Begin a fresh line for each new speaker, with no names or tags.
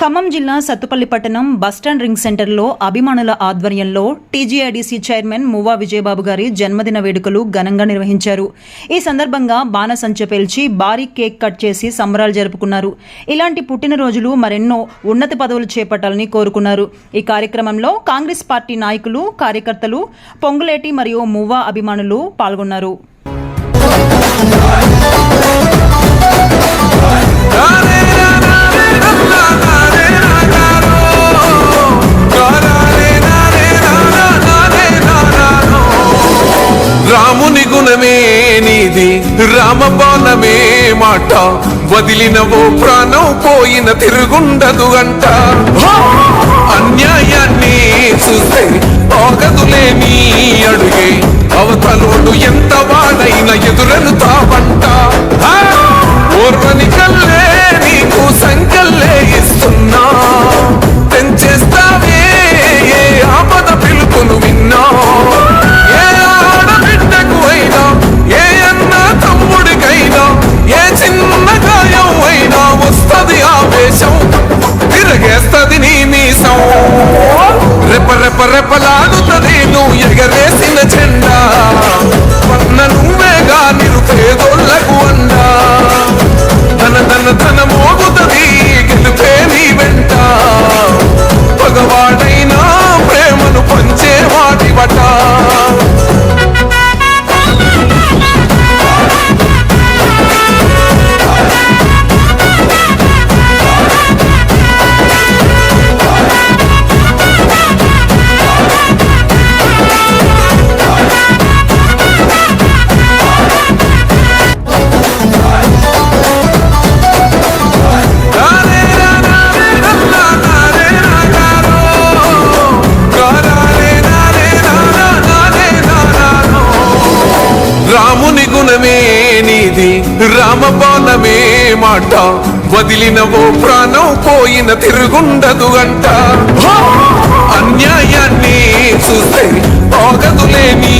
ఖమ్మం జిల్లా సత్తుపల్లి పట్టణం bus stand ring సెంటర్లో అభిమానుల ఆధ్వర్యంలో టీజీఐడీసీ చైర్మన్ మువ్వా విజయబాబు గారి జన్మదిన వేడుకలు ఘనంగా నిర్వహించారు. ఈ సందర్భంగా బాణసంచ పేల్చి భారీ కేక్ కట్ చేసి సంబరాలు జరుపుకున్నారు. ఇలాంటి పుట్టినరోజులు మరెన్నో ఉన్నత పదవులు చేపట్టాలని కోరుకున్నారు. ఈ కార్యక్రమంలో కాంగ్రెస్ పార్టీ నాయకులు కార్యకర్తలు పొంగులేటి మరియు మువ్వా అభిమానులు పాల్గొన్నారు.
రామబాణమే మాట. వదిలినవో ప్రాణం పోయిన తిరుగుండదు అంట. అన్యాయాన్ని చూస్తే ఆగదులే నీ అడుగే. అవతలోడు ఎంత రెపలాడుతది నువ్వు ఎగర గుణమే నీది రామబాణమే మాట. వదిలినవో ప్రాణం పోయిన తిరుగుండదు అంట. అన్యాయాన్ని చూస్తే ఆగదులే నీ